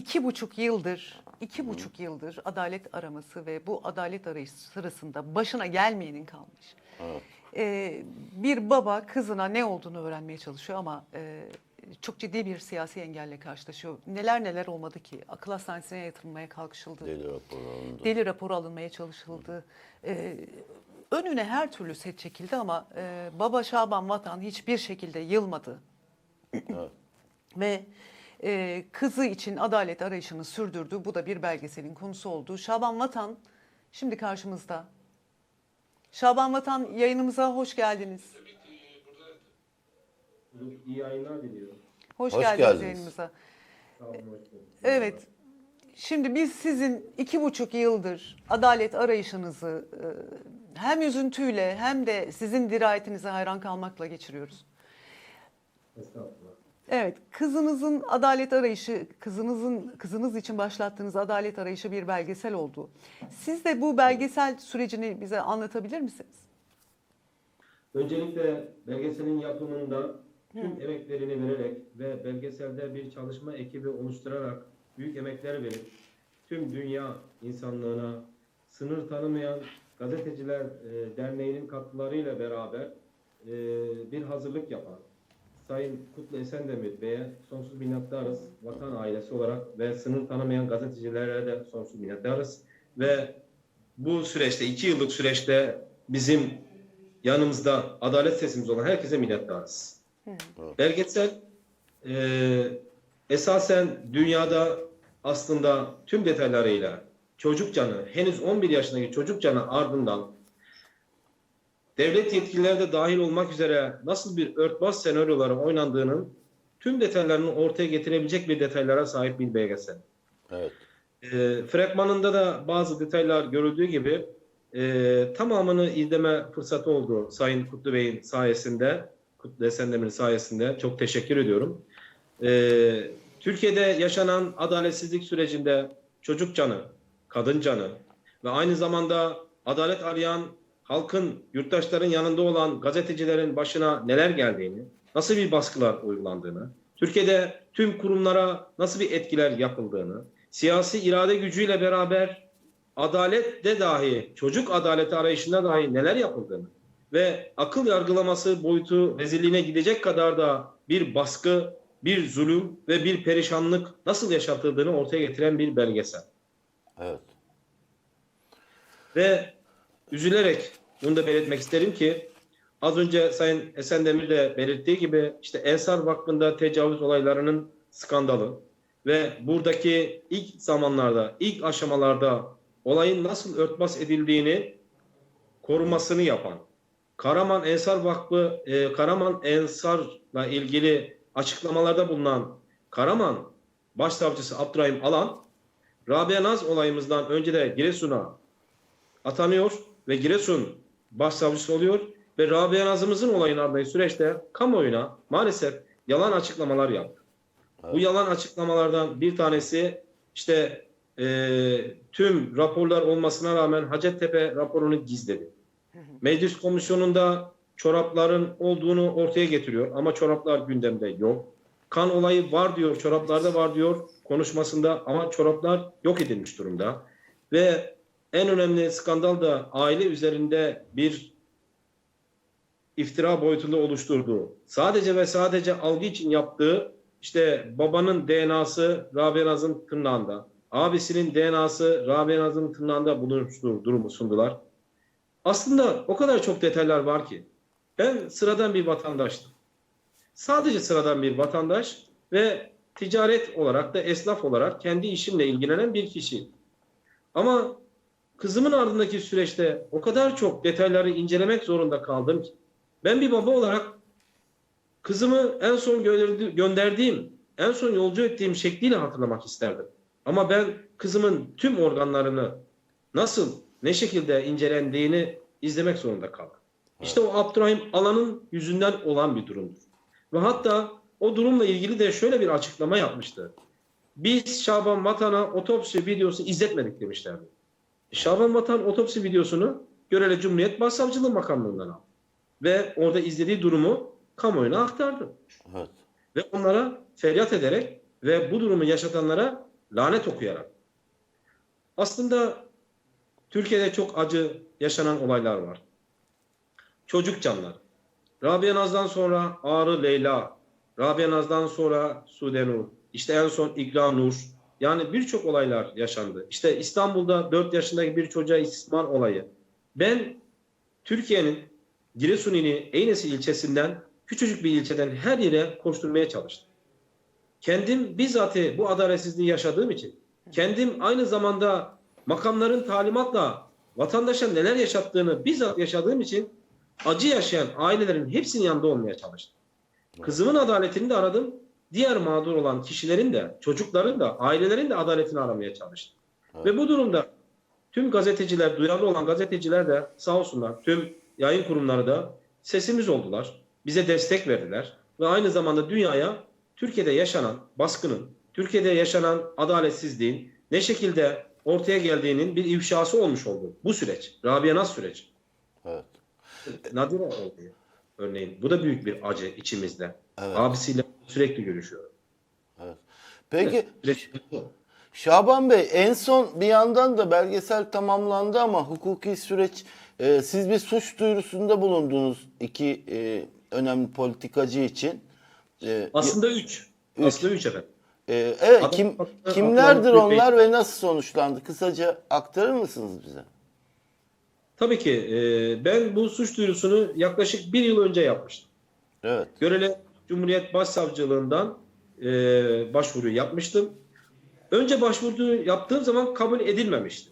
iki buçuk yıldır, iki buçuk yıldır adalet araması ve bu adalet arayışı sırasında başına gelmeyenin kalmış. Evet. Ee, bir baba kızına ne olduğunu öğrenmeye çalışıyor ama e, çok ciddi bir siyasi engelle karşılaşıyor. Neler neler olmadı ki? Akıl hastanesine yatırılmaya kalkışıldı. Deli raporu alındı. Deli raporu alınmaya çalışıldı. Ee, önüne her türlü set çekildi ama e, baba Şaban Vatan hiçbir şekilde yılmadı. Evet. Ve e, kızı için adalet arayışını sürdürdü. Bu da bir belgeselin konusu oldu. Şaban Vatan şimdi karşımızda. Şaban Vatan yayınımıza hoş geldiniz. İyi yayınlar diliyorum. Hoş, Hoş geldiniz, geldiniz. yayınımıza. Evet. Şimdi biz sizin iki buçuk yıldır adalet arayışınızı e, hem üzüntüyle hem de sizin dirayetinize hayran kalmakla geçiriyoruz. Estağfurullah. Evet, kızınızın adalet arayışı, kızınızın kızınız için başlattığınız adalet arayışı bir belgesel oldu. Siz de bu belgesel sürecini bize anlatabilir misiniz? Öncelikle belgeselin yapımında tüm emeklerini vererek ve belgeselde bir çalışma ekibi oluşturarak büyük emekler verip tüm dünya insanlığına sınır tanımayan gazeteciler e, derneğinin katkılarıyla beraber e, bir hazırlık yapan Sayın Kutlu Esendemir Bey'e sonsuz minnettarız. Vatan ailesi olarak ve sınır tanımayan gazetecilere de sonsuz minnettarız. Ve bu süreçte, iki yıllık süreçte bizim yanımızda adalet sesimiz olan herkese minnettarız. Belgesel e, esasen dünyada aslında tüm detaylarıyla çocuk canı, henüz 11 yaşındaki çocuk canı ardından devlet yetkilileri de dahil olmak üzere nasıl bir örtbas senaryoların oynandığının tüm detaylarını ortaya getirebilecek bir detaylara sahip bir belgesel. Evet. E, fragmanında da bazı detaylar görüldüğü gibi e, tamamını izleme fırsatı oldu Sayın Kutlu Bey'in sayesinde, Kutlu Esendemir'in sayesinde. Çok teşekkür ediyorum. E, Türkiye'de yaşanan adaletsizlik sürecinde çocuk canı, kadın canı ve aynı zamanda adalet arayan halkın, yurttaşların yanında olan gazetecilerin başına neler geldiğini, nasıl bir baskılar uygulandığını, Türkiye'de tüm kurumlara nasıl bir etkiler yapıldığını, siyasi irade gücüyle beraber adalette dahi, çocuk adaleti arayışında dahi neler yapıldığını ve akıl yargılaması boyutu rezilliğine gidecek kadar da bir baskı, bir zulüm ve bir perişanlık nasıl yaşatıldığını ortaya getiren bir belgesel. Evet. Ve üzülerek bunu da belirtmek isterim ki az önce Sayın Esendemir de belirttiği gibi işte Ensar Vakfı'nda tecavüz olaylarının skandalı ve buradaki ilk zamanlarda, ilk aşamalarda olayın nasıl örtbas edildiğini korumasını yapan Karaman Ensar Vakfı, e, Karaman Ensar'la ilgili açıklamalarda bulunan Karaman Başsavcısı Abdurrahim Alan, Rabia Naz olayımızdan önce de Giresun'a atanıyor ve Giresun başsavcısı oluyor ve Rabia Nazımızın olayın ardındaki süreçte kamuoyuna maalesef yalan açıklamalar yaptı. Evet. Bu yalan açıklamalardan bir tanesi işte e, tüm raporlar olmasına rağmen Hacettepe raporunu gizledi. Meclis komisyonunda çorapların olduğunu ortaya getiriyor ama çoraplar gündemde yok. Kan olayı var diyor, çoraplarda var diyor konuşmasında ama çoraplar yok edilmiş durumda. Ve en önemli skandal da aile üzerinde bir iftira boyutunda oluşturduğu, sadece ve sadece algı için yaptığı işte babanın DNA'sı Rabia Naz'ın tırnağında, abisinin DNA'sı Rabia Naz'ın tırnağında bulunmuştur durumu sundular. Aslında o kadar çok detaylar var ki ben sıradan bir vatandaştım. Sadece sıradan bir vatandaş ve ticaret olarak da esnaf olarak kendi işimle ilgilenen bir kişi. Ama kızımın ardındaki süreçte o kadar çok detayları incelemek zorunda kaldım ki ben bir baba olarak kızımı en son gönderdi- gönderdiğim, en son yolcu ettiğim şekliyle hatırlamak isterdim. Ama ben kızımın tüm organlarını nasıl, ne şekilde incelendiğini izlemek zorunda kaldım. İşte o Abdurrahim Alan'ın yüzünden olan bir durumdur. Ve hatta o durumla ilgili de şöyle bir açıklama yapmıştı. Biz Şaban Vatan'a otopsi videosu izletmedik demişlerdi. Şaban Vatan otopsi videosunu Görele Cumhuriyet Başsavcılığı makamlığından aldı. Ve orada izlediği durumu kamuoyuna aktardı. Evet. Ve onlara feryat ederek ve bu durumu yaşatanlara lanet okuyarak. Aslında Türkiye'de çok acı yaşanan olaylar var. Çocuk canlar. Rabia Naz'dan sonra Ağrı Leyla, Rabia Naz'dan sonra Sude Nur, işte en son İkra Nur. Yani birçok olaylar yaşandı. İşte İstanbul'da 4 yaşındaki bir çocuğa istismar olayı. Ben Türkiye'nin Giresun ili Eynesi ilçesinden küçücük bir ilçeden her yere koşturmaya çalıştım. Kendim bizzat bu adaletsizliği yaşadığım için, kendim aynı zamanda makamların talimatla vatandaşa neler yaşattığını bizzat yaşadığım için acı yaşayan ailelerin hepsinin yanında olmaya çalıştım. Kızımın adaletini de aradım. Diğer mağdur olan kişilerin de, çocukların da, ailelerin de adaletini aramaya çalıştım. Evet. Ve bu durumda tüm gazeteciler, duyarlı olan gazeteciler de sağ olsunlar, tüm yayın kurumları da sesimiz oldular. Bize destek verdiler. Ve aynı zamanda dünyaya Türkiye'de yaşanan baskının, Türkiye'de yaşanan adaletsizliğin ne şekilde ortaya geldiğinin bir ifşası olmuş oldu. Bu süreç, Rabia Naz süreci. Evet. Nadire oldu. Örneğin bu da büyük bir acı içimizde. Evet. Abisiyle sürekli görüşüyor. Peki Süreç bu. Şaban Bey en son bir yandan da belgesel tamamlandı ama hukuki süreç e, siz bir suç duyurusunda bulundunuz iki e, önemli politikacı için. E, Aslında üç. Üç. Aslında üç efendim. e, evet Adam- kim Adam- kimlerdir Adam- onlar ve nasıl sonuçlandı? Kısaca aktarır mısınız bize? Tabii ki e, ben bu suç duyurusunu yaklaşık bir yıl önce yapmıştım. Evet. Görele Cumhuriyet Başsavcılığından e, başvuru yapmıştım. Önce başvuru yaptığım zaman kabul edilmemişti.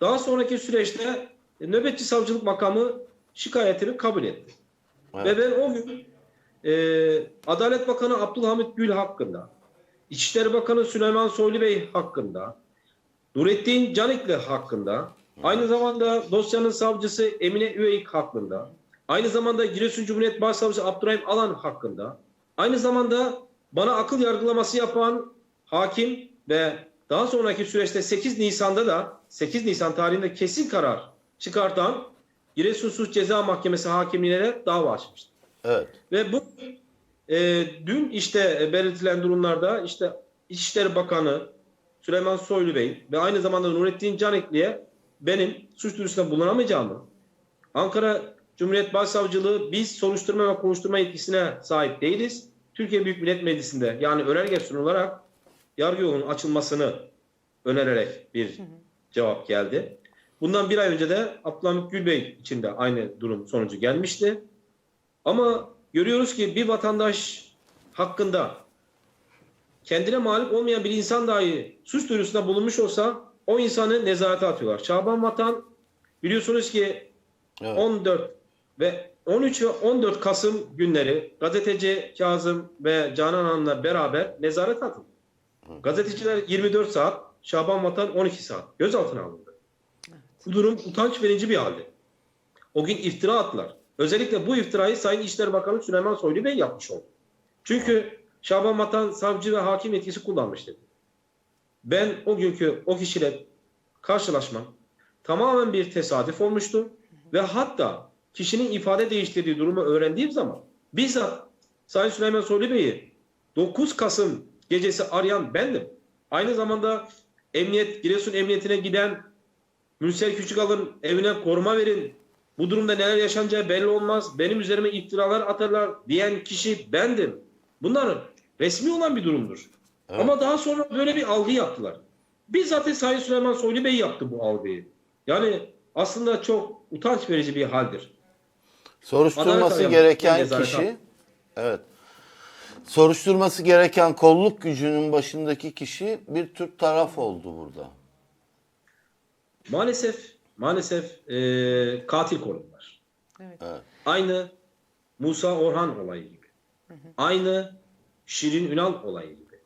Daha sonraki süreçte e, nöbetçi savcılık makamı şikayetini kabul etti. Evet. Ve ben o gün e, Adalet Bakanı Abdülhamit Gül hakkında, İçişleri Bakanı Süleyman Soylu Bey hakkında, Nurettin Canikli hakkında, aynı zamanda dosyanın savcısı Emine Üveyik hakkında, aynı zamanda Giresun Cumhuriyet Başsavcısı Abdurrahim Alan hakkında, aynı zamanda bana akıl yargılaması yapan hakim ve daha sonraki süreçte 8 Nisan'da da 8 Nisan tarihinde kesin karar çıkartan Giresun Suç Ceza Mahkemesi hakimliğine de dava açmıştı. Evet. Ve bu e, dün işte belirtilen durumlarda işte İçişleri Bakanı Süleyman Soylu Bey ve aynı zamanda Nurettin Canikli'ye benim suç duyurusunda bulunamayacağımı, Ankara Cumhuriyet Başsavcılığı biz soruşturma ve kovuşturma yetkisine sahip değiliz. Türkiye Büyük Millet Meclisi'nde yani önerge sunularak yargı yolunun açılmasını önererek bir cevap geldi. Bundan bir ay önce de Abdülhamit Gül Bey için de aynı durum sonucu gelmişti. Ama görüyoruz ki bir vatandaş hakkında kendine malik olmayan bir insan dahi suç duyurusunda bulunmuş olsa o insanı nezarete atıyorlar. Şaban Vatan biliyorsunuz ki Evet. 14 ve 13 ve 14 Kasım günleri gazeteci Kazım ve Canan Hanım'la beraber nezaret atıldı. Gazeteciler 24 saat, Şaban Vatan 12 saat gözaltına alındı. Bu durum utanç verici bir halde. O gün iftira attılar. Özellikle bu iftirayı Sayın İçişleri Bakanı Süleyman Soylu Bey yapmış oldu. Çünkü Şaban Vatan savcı ve hakim yetkisi kullanmış dedi. Ben o günkü o kişiyle karşılaşmam tamamen bir tesadüf olmuştu. Ve hatta kişinin ifade değiştirdiği durumu öğrendiğim zaman bizzat Sayın Süleyman Soylu Bey'i 9 Kasım gecesi arayan bendim. Aynı zamanda emniyet, Giresun Emniyetine giden Mürsel Küçükalın evine koruma verin. Bu durumda neler yaşanacağı belli olmaz. Benim üzerime iftiralar atarlar diyen kişi bendim. Bunlar resmi olan bir durumdur. Evet. Ama daha sonra böyle bir algı yaptılar. Bizzat Sayın Süleyman Soylu Bey yaptı bu algıyı. Yani aslında çok utanç verici bir haldir. Soruşturması Adalet gereken kişi evet. Soruşturması gereken kolluk gücünün başındaki kişi bir Türk taraf oldu burada. Maalesef maalesef e, katil konumlar. Evet. Evet. Aynı Musa Orhan olayı gibi. Aynı Şirin Ünal olayı gibi.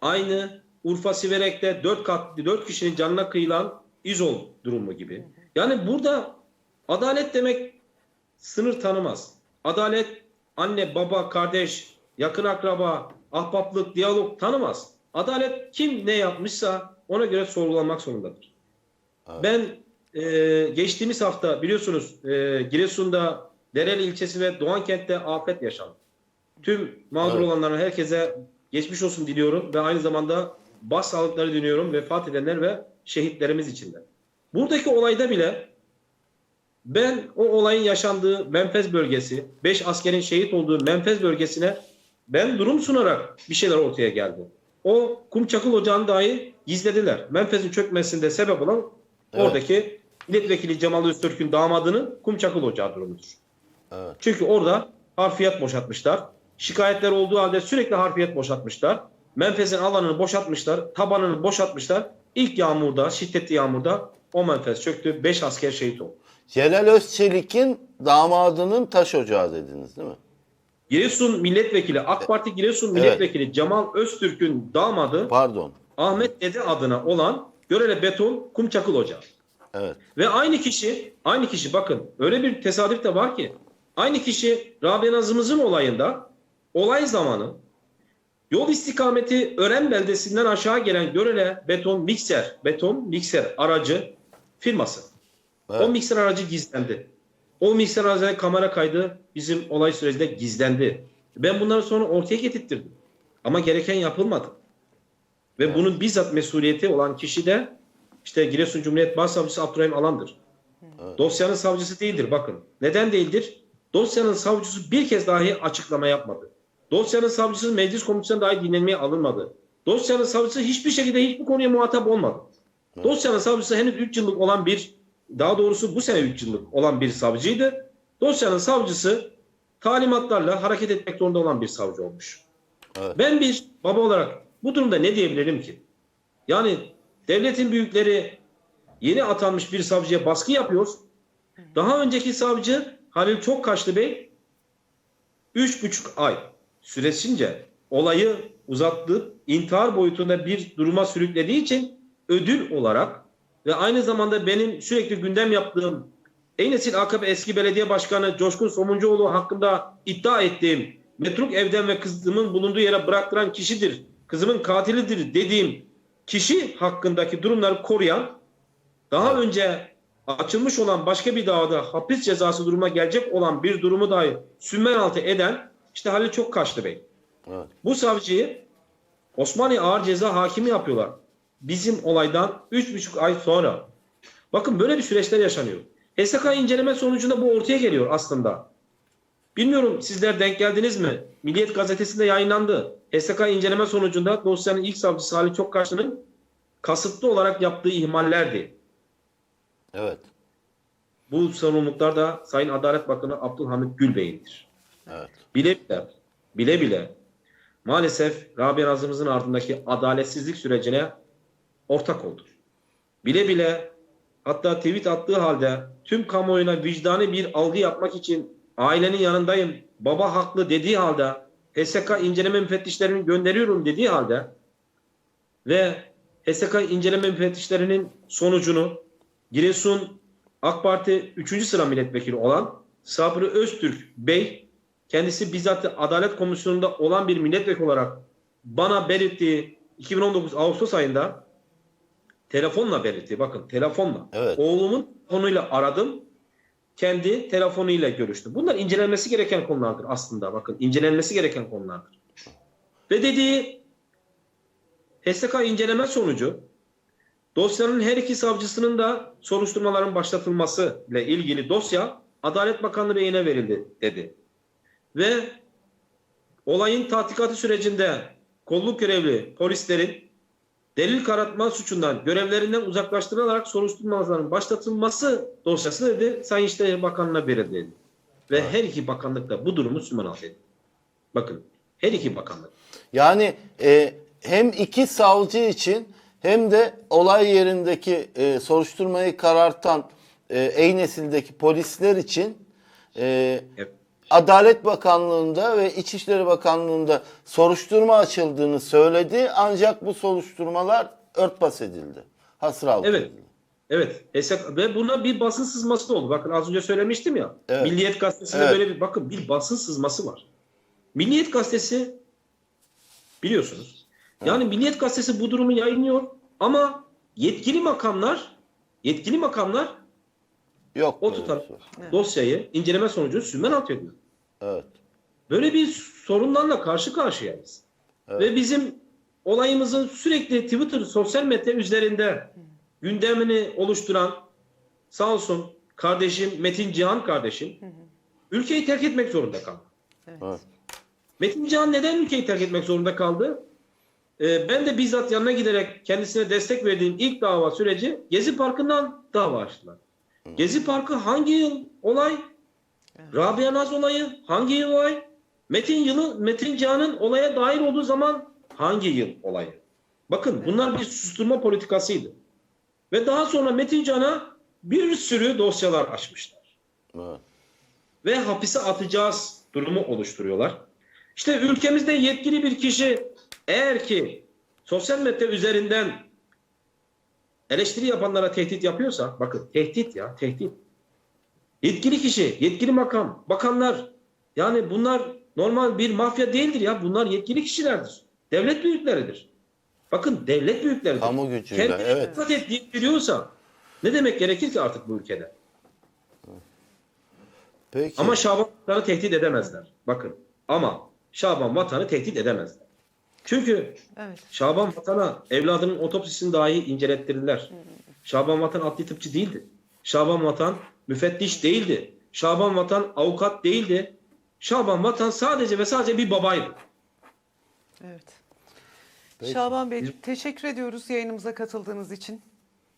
Aynı Urfa Siverek'te dört katli dört kişinin canına kıyılan İzol durumu gibi. Yani burada adalet demek sınır tanımaz. Adalet anne, baba, kardeş, yakın akraba, ahbaplık, diyalog tanımaz. Adalet kim ne yapmışsa ona göre sorgulanmak zorundadır. Evet. Ben e, geçtiğimiz hafta biliyorsunuz e, Giresun'da Dereli ilçesi ve Doğankent'te afet yaşandı. Tüm mağdur Evet. olanların herkese geçmiş olsun diliyorum ve aynı zamanda başsağlıkları diliyorum vefat edenler ve şehitlerimiz için de. Buradaki olayda bile ben o olayın yaşandığı Menfez bölgesi, 5 askerin şehit olduğu Menfez bölgesine ben durum sunarak bir şeyler ortaya geldi. O kum çakıl ocağını dahi gizlediler. Menfez'in çökmesinde sebep olan Evet. oradaki milletvekili Cemal Öztürk'ün damadının kum çakıl ocağı durumudur. Evet. Çünkü orada harfiyat boşaltmışlar. Şikayetler olduğu halde sürekli harfiyat boşaltmışlar. Menfez'in alanını boşaltmışlar. Tabanını boşaltmışlar. İlk yağmurda, şiddetli yağmurda o menfez çöktü. 5 asker şehit oldu. Celal Özçelik'in damadının taş ocağı dediniz değil mi? Giresun milletvekili, AK Parti Giresun milletvekili Cemal Öztürk'ün damadı Pardon. Ahmet Dede adına olan Görele Beton Kum Çakıl Ocağı. Evet. Ve aynı kişi, aynı kişi bakın öyle bir tesadüf de var ki aynı kişi Rabia Nazımızın olayında olay zamanı yol istikameti Ören beldesinden aşağı gelen Görele Beton Mikser, Beton Mikser aracı firması. Evet. O mikser aracı gizlendi. O mikser aracı kamera kaydı bizim olay sürecinde gizlendi. Ben bunları sonra ortaya getirttirdim. Ama gereken yapılmadı. Ve bunun bizzat mesuliyeti olan kişi de işte Giresun Cumhuriyet Başsavcısı Abdurrahim Alan'dır. Dosyanın savcısı değildir bakın. Neden değildir? Dosyanın savcısı bir kez dahi açıklama yapmadı. Dosyanın savcısı meclis komisyonu dahi dinlenmeye alınmadı. Dosyanın savcısı hiçbir şekilde hiçbir konuya muhatap olmadı. Dosyanın savcısı henüz 3 yıllık olan bir, daha doğrusu bu sene 3 yıllık olan bir savcıydı. Dosyanın savcısı talimatlarla hareket etmek zorunda olan bir savcı olmuş. Evet. Ben bir baba olarak bu durumda ne diyebilirim ki? Yani devletin büyükleri yeni atanmış bir savcıya baskı yapıyor. Daha önceki savcı Halil Çokkaşlı Bey 3,5 ay süresince olayı uzattı, intihar boyutunda bir duruma sürüklediği için ödül olarak ve aynı zamanda benim sürekli gündem yaptığım Eynesil AKP eski belediye başkanı Coşkun Somuncuoğlu hakkında iddia ettiğim metruk evden ve kızımın bulunduğu yere bıraktıran kişidir, kızımın katilidir dediğim kişi hakkındaki durumları koruyan daha önce açılmış olan başka bir davada hapis cezası duruma gelecek olan bir durumu dahi sünmen altı eden işte Halil Çokkaşlı Bey. Evet. Bu savcıyı Osmaniye Ağır Ceza Hakimi yapıyorlar. Bizim olaydan 3,5 ay sonra. Bakın böyle bir süreçler yaşanıyor. HSK inceleme sonucunda bu ortaya geliyor aslında. Bilmiyorum sizler denk geldiniz mi? Milliyet gazetesinde yayınlandı. HSK inceleme sonucunda dosyanın ilk savcısı Halil Çokkaşlı'nın kasıtlı olarak yaptığı ihmallerdi. Evet. Bu sorumluluklar da Sayın Adalet Bakanı Abdülhamit Gül Bey'indir. Evet. bile bile, bile bile maalesef Rabia Nazımızın ardındaki adaletsizlik sürecine ortak oldu. Bile bile hatta tweet attığı halde tüm kamuoyuna vicdani bir algı yapmak için ailenin yanındayım, baba haklı dediği halde HSK inceleme müfettişlerini gönderiyorum dediği halde ve HSK inceleme müfettişlerinin sonucunu Giresun AK Parti 3. sıra milletvekili olan Sabri Öztürk Bey kendisi bizzat Adalet Komisyonu'nda olan bir milletvekili olarak bana belirttiği 2019 Ağustos ayında telefonla belirtti. Bakın telefonla. Evet. Oğlumun konuyla aradım. Kendi telefonuyla görüştüm. Bunlar incelenmesi gereken konulardır aslında. Bakın incelenmesi gereken konulardır. Ve dediği HSK inceleme sonucu dosyanın her iki savcısının da soruşturmaların başlatılması ile ilgili dosya Adalet Bakanlığı Bey'ine verildi dedi. Ve olayın tahkikatı sürecinde kolluk görevli polislerin delil karartma suçundan görevlerinden uzaklaştırılarak soruşturmaların başlatılması dosyası dedi Sayın İşleri Bakanlığı'na verildi. Ve her iki bakanlık da bu durumu sümen altı etti. Bakın her iki bakanlık. Yani e, hem iki savcı için hem de olay yerindeki e, soruşturmayı karartan e, Eynesil'deki polisler için e, Evet. Adalet Bakanlığı'nda ve İçişleri Bakanlığı'nda soruşturma açıldığını söyledi. Ancak bu soruşturmalar örtbas edildi. Hasır altı Evet. Evet. HSK ve buna bir basın sızması da oldu. Bakın az önce söylemiştim ya. Evet. Milliyet Gazetesi'nde Evet. böyle bir bakın bir basın sızması var. Milliyet Gazetesi biliyorsunuz. Yani Milliyet Gazetesi bu durumu yayınlıyor ama yetkili makamlar yetkili makamlar Yok. o tutar şey. dosyayı inceleme sonucunu sümen altı ediyor. Evet. Böyle bir sorunlarla karşı karşıyayız. Evet. Ve bizim olayımızın sürekli Twitter, sosyal medya üzerinde gündemini oluşturan sağ olsun kardeşim Metin Cihan kardeşim ülkeyi terk etmek zorunda kaldı. Evet. Metin Cihan neden ülkeyi terk etmek zorunda kaldı? Ee, ben de bizzat yanına giderek kendisine destek verdiğim ilk dava süreci Gezi Parkı'ndan dava açtılar. Gezi Parkı hangi yıl olay? Rabia Naz olayı hangi yıl olay? Metin yılı Metin Cihan'ın olaya dahil olduğu zaman hangi yıl olayı? Bakın bunlar bir susturma politikasıydı. Ve daha sonra Metin Can'a bir sürü dosyalar açmışlar Evet. ve hapise atacağız durumu oluşturuyorlar. İşte ülkemizde yetkili bir kişi eğer ki sosyal medya üzerinden eleştiri yapanlara tehdit yapıyorsa, bakın tehdit ya tehdit. Yetkili kişi, yetkili makam, bakanlar yani bunlar normal bir mafya değildir ya bunlar yetkili kişilerdir. Devlet büyükleridir. Bakın devlet büyükleridir. Kamu gücüyle, Kendine evet. dikkat et diye biliyorsa ne demek gerekir ki artık bu ülkede? Peki. Ama Şaban Vatan'ı tehdit edemezler. Bakın ama Şaban Vatan'ı tehdit edemezler. Çünkü Evet. Şaban Vatan'a evladının otopsisini dahi incelettirirler. Şaban Vatan adli tıpçı değildi. Şaban Vatan müfettiş değildi. Şaban Vatan avukat değildi. Şaban Vatan sadece ve sadece bir babaydı. Evet. Peki. Şaban Bey teşekkür ediyoruz yayınımıza katıldığınız için.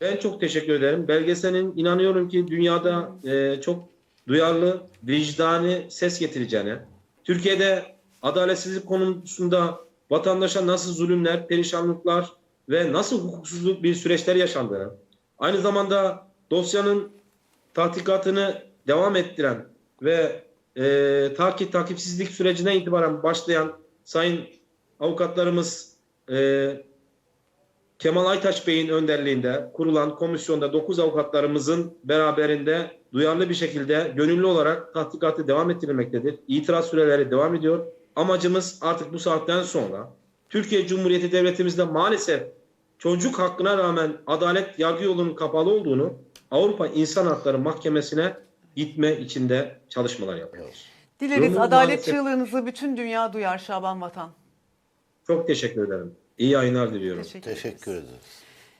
Ben çok teşekkür ederim. Belgeselin inanıyorum ki dünyada e, çok duyarlı, vicdani ses getireceğine, Türkiye'de adaletsizlik konusunda vatandaşa nasıl zulümler, perişanlıklar ve nasıl hukuksuzluk bir süreçler yaşandığını, aynı zamanda dosyanın tahkikatını devam ettiren ve e, takip takipsizlik sürecine itibaren başlayan sayın avukatlarımız e, Kemal Aytaç Bey'in önderliğinde kurulan komisyonda 9 avukatlarımızın beraberinde duyarlı bir şekilde gönüllü olarak tahkikatı devam ettirilmektedir. İtiraz süreleri devam ediyor. Amacımız artık bu saatten sonra Türkiye Cumhuriyeti Devletimizde maalesef çocuk hakkına rağmen adalet yargı yolunun kapalı olduğunu Avrupa İnsan Hakları Mahkemesi'ne gitme içinde çalışmalar yapıyoruz. Dileriz Durumu adalet maalesef- çığlığınızı bütün dünya duyar Şaban Vatan. Çok teşekkür ederim. İyi yayınlar diliyorum. Teşekkür, ederiz. Teşekkür ederiz.